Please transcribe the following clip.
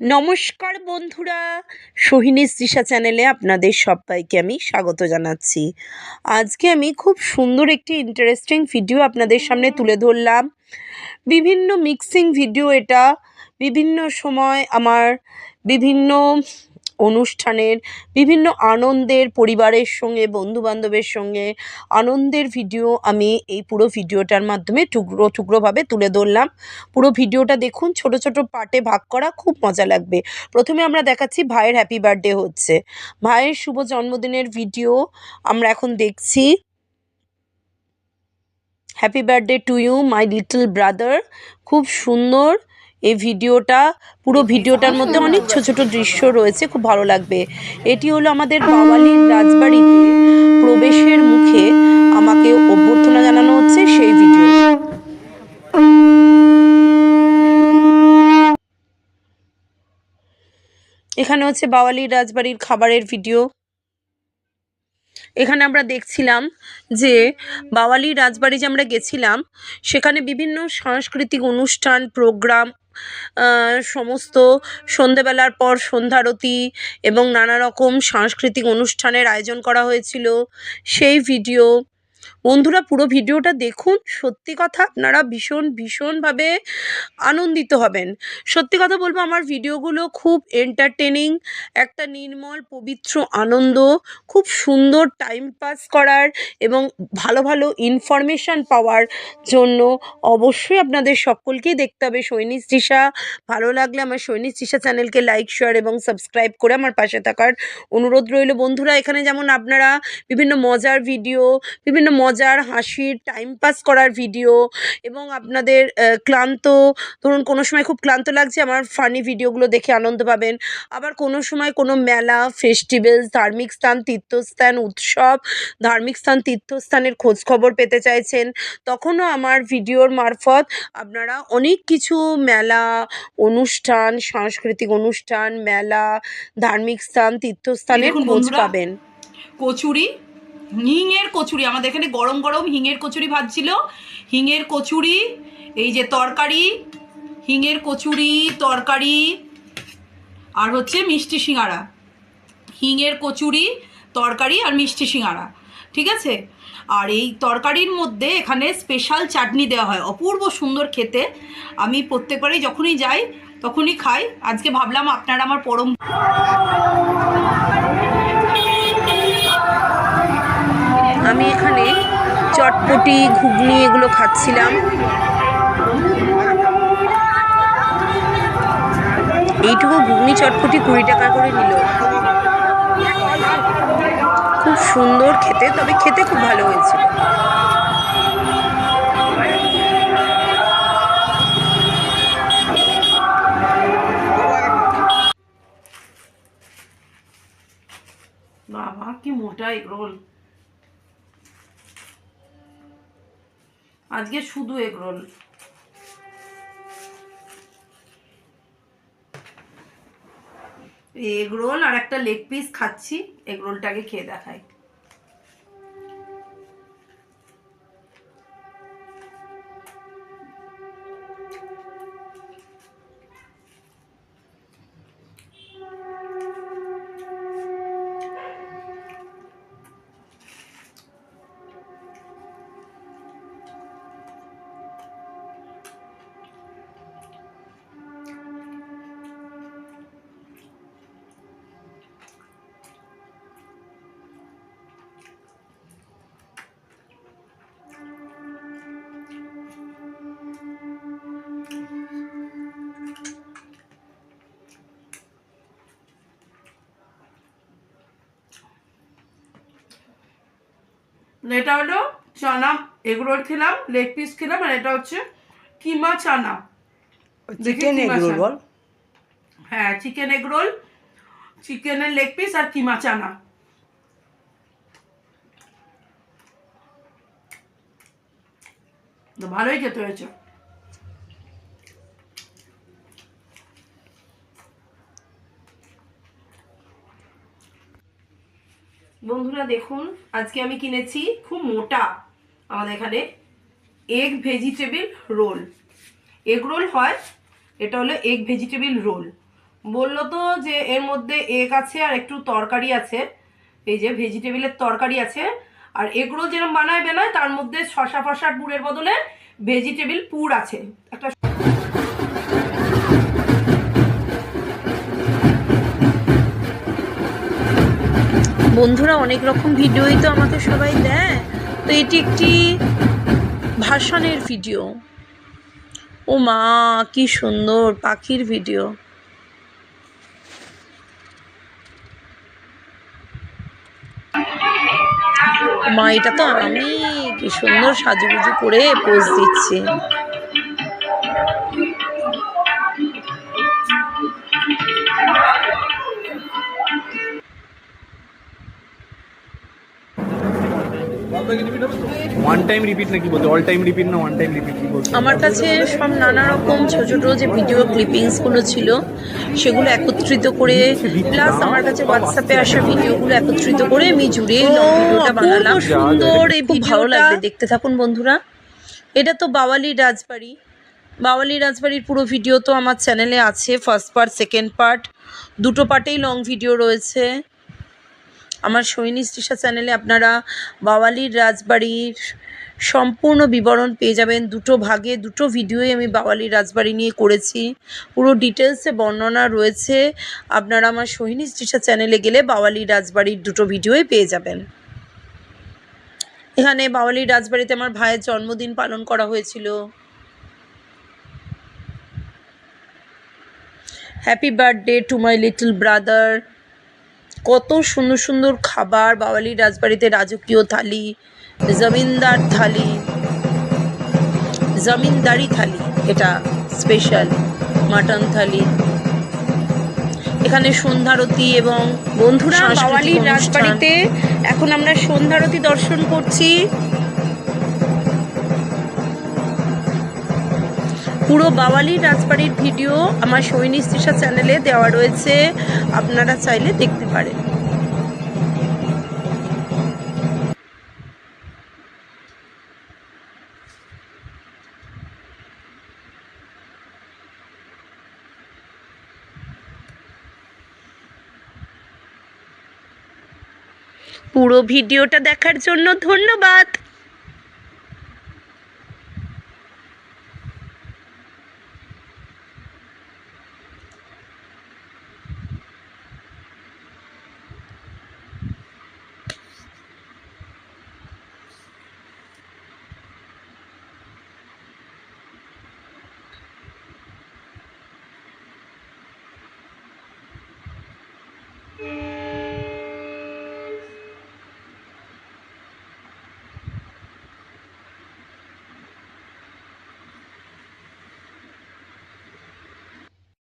নমস্কার বন্ধুরা সোহিনী তৃষা চ্যানেলে আপনাদের সবাইকে আমি স্বাগত জানাচ্ছি। আজকে আমি খুব সুন্দর একটি ইন্টারেস্টিং ভিডিও আপনাদের সামনে তুলে ধরলাম। বিভিন্ন মিক্সিং ভিডিও এটা, বিভিন্ন সময় আমার বিভিন্ন অনুষ্ঠানের বিভিন্ন আনন্দের পরিবারের সঙ্গে, বন্ধুবান্ধবের সঙ্গে আনন্দের ভিডিও আমি এই পুরো ভিডিওটার মাধ্যমে টুকরো টুকরোভাবে তুলে ধরলাম। পুরো ভিডিওটা দেখুন, ছোট ছোট পার্টে ভাগ করা খুব মজা লাগবে। প্রথমে আমরা দেখাচ্ছি ভাইয়ের হ্যাপি বার্থডে হচ্ছে। ভাইয়ের শুভ জন্মদিনের ভিডিও আমরা এখন দেখছি। Happy birthday to you my little brother খুব সুন্দর। এই ভিডিওটা পুরো ভিডিওটার মধ্যে অনেক ছোট ছোট দৃশ্য রয়েছে খুব ভালো লাগবে। এটি হলো আমাদের বাওয়ালির রাজবাড়িতে প্রবেশের মুখে আমাকে অভ্যর্থনা জানানো হচ্ছে সেই ভিডিও। এখানে হচ্ছে বাওয়ালির রাজবাড়ির খাবারের ভিডিও। এখানে আমরা দেখছিলাম যে বাওয়ালি রাজবাড়ি যে আমরা গেছিলাম সেখানে বিভিন্ন সাংস্কৃতিক অনুষ্ঠান প্রোগ্রাম সমস্ত সন্ধেবেলার পর সন্ধ্যারতি এবং নানা রকম সাংস্কৃতিক অনুষ্ঠানের আয়োজন করা হয়েছিল। সেই ভিডিও বন্ধুরা পুরো ভিডিওটা দেখুন। সত্যি কথা আপনারা ভীষণ, ভীষণভাবে আনন্দিত হবেন। সত্যি কথা বলব, আমার ভিডিওগুলো খুব এন্টারটেনিং একটা নির্মল, পবিত্র আনন্দ, খুব সুন্দর টাইম পাস করার এবং ভালো ভালো ইনফরমেশান পাওয়ার জন্য অবশ্যই আপনাদের সকলকেই দেখতে হবে। সৈনিক তৃষা, ভালো লাগলে আমার সৈনিক তৃষা চ্যানেলকে লাইক শেয়ার এবং সাবস্ক্রাইব করে আমার পাশে থাকার অনুরোধ রইল। বন্ধুরা, এখানে যেমন আপনারা বিভিন্ন মজার ভিডিও বিভিন্ন মজার হাসির টাইম পাস করার ভিডিও এবং আপনাদের ক্লান্ত ধরুন কোনো সময় খুব ক্লান্ত লাগছে আমার ফানি ভিডিওগুলো দেখে আনন্দ পাবেন। আবার কোনো সময় কোনো মেলা ফেস্টিভ্যালস ধার্মিক স্থান তীর্থস্থান উৎসব ধার্মিক স্থান তীর্থস্থানের খোঁজ খবর পেতে চাইছেন তখনও আমার ভিডিওর মারফত আপনারা অনেক কিছু মেলা অনুষ্ঠান সাংস্কৃতিক অনুষ্ঠান মেলা ধার্মিক স্থান তীর্থস্থানের খোঁজ পাবেন। কচুরি হিঙের কচুরি, আমাদের এখানে গরম গরম হিঙের কচুরি ভাজছিল হিঙের কচুরি, এই যে তরকারি, হিঙের কচুরি, তরকারি, আর হচ্ছে মিষ্টি সিঙ্গারা। হিঙের কচুরি, তরকারি আর মিষ্টি সিঙ্গারা, ঠিক আছে? আর এই তরকারির মধ্যে এখানে স্পেশাল চাটনি দেওয়া হয়। অপূর্ব সুন্দর খেতে। আমি প্রত্যেকবারই যখনই যাই, তখনই খাই। আজকে ভাবলাম আপনারা আমার পরম চটপটি, ঘুগনি এগুলো খাচ্ছিলাম। এইটুকু ঘুগনি, চটপটি কুড়ি টাকা করে নিল। খুব সুন্দর খেতে, তবে খেতে খুব ভালো হয়েছিল। বাবা, কি মোটা এগরোল। আজকে শুধু এগরোল এগরোল আর একটা লেগ পিস খাচ্ছি। এগরোলটাকে খেয়ে দেখাই। এটা হলো চানা এগরোল খেলাম লেগ পিস খেলাম আর এটা হচ্ছে কিমা চানা। চিকেন এগরোল বল। হ্যাঁ চিকেন এগ রোল চিকেনের লেগ পিস আর কিমা চানা। ভালোই খেতে হয়েছে। বন্ধুরা দেখুন, আজকে আমি কিনেছি খুব মোটা আমাদের এখানে egg vegetable roll egg roll হয়, এটা হলো এগ ভেজিটেবিল রোল বলল তো যে এর মধ্যে এগ আছে আর একটু তরকারি আছে, এই যে ভেজিটেবিলের তরকারি আছে, আর এগ রোল যেরকম বানায় বেলায় তার মধ্যে শশা ফশার পুরের বদলে ভেজিটেবিল পুর আছে। একটা বন্ধুরা, অনেক রকম ভিডিওই তো আমাকে সবাই দেয়। তো এটি একটি ভাসানের ভিডিও। ও মা, কি সুন্দর পাখির ভিডিও। মা, এটা তো আমি কি সুন্দর সাজুগুজু করে পোজ দিচ্ছি। ওয়ান টাইম রিপিট নাকি বলতে? অল টাইম রিপিট না ওয়ান টাইম রিপিট কি বলতে? আমার কাছে সব নানা রকম ছোট ছোট যে ভিডিও ক্লিপিংসগুলো ছিল সেগুলো একত্রিত করে প্লাস আমার কাছে হোয়াটসঅ্যাপে আসা ভিডিওগুলো একত্রিত করে আমি জুড়ে ভিডিওটা বানালাম। সুন্দর এই খুব ভালো লাগবে দেখতে থাকুন বন্ধুরা। এটা তো বাওয়ালি রাজবাড়ি। বাওয়ালি রাজবাড়ির পুরো ভিডিও তো আমার চ্যানেলে আছে ফার্স্ট পার্ট সেকেন্ড পার্ট দুটো পার্টেই লং ভিডিও রয়েছে। আমার সৈনী স্টিসা চ্যানেলে আপনারা বাওয়ালির রাজবাড়ির সম্পূর্ণ বিবরণ পেয়ে যাবেন। দুটো ভাগে, দুটো ভিডিওই আমি বাওয়ালির রাজবাড়ি নিয়ে করেছি। পুরো ডিটেলসে বর্ণনা রয়েছে। আপনারা আমার সোহিনী স্টিসা চ্যানেলে গেলে বাওয়ালির রাজবাড়ির দুটো ভিডিওই পেয়ে যাবেন। এখানে বাওয়ালির রাজবাড়িতে আমার ভাইয়ের জন্মদিন পালন করা হয়েছিল। Happy birthday to my little brother কত সুন্দর সুন্দর খাবার বাওয়ালির রাজবাড়িতে রাজকীয় থালি জমিনদার থালি জমিনদারি থালি এটা স্পেশাল মাটন থালি। এখানে সন্ধ্যারতি এবং বন্ধুরা বাওয়ালির রাজবাড়িতে এখন আমরা সন্ধ্যারতি দর্শন করছি। পুরো বাওয়ালি রাজবাড়ির ভিডিও আমার সৈনী স্ত্রীষা চ্যানেলে দেওয়া রয়েছে। আপনারা চাইলে দেখতে পারেন। পুরো ভিডিওটা দেখার জন্য ধন্যবাদ।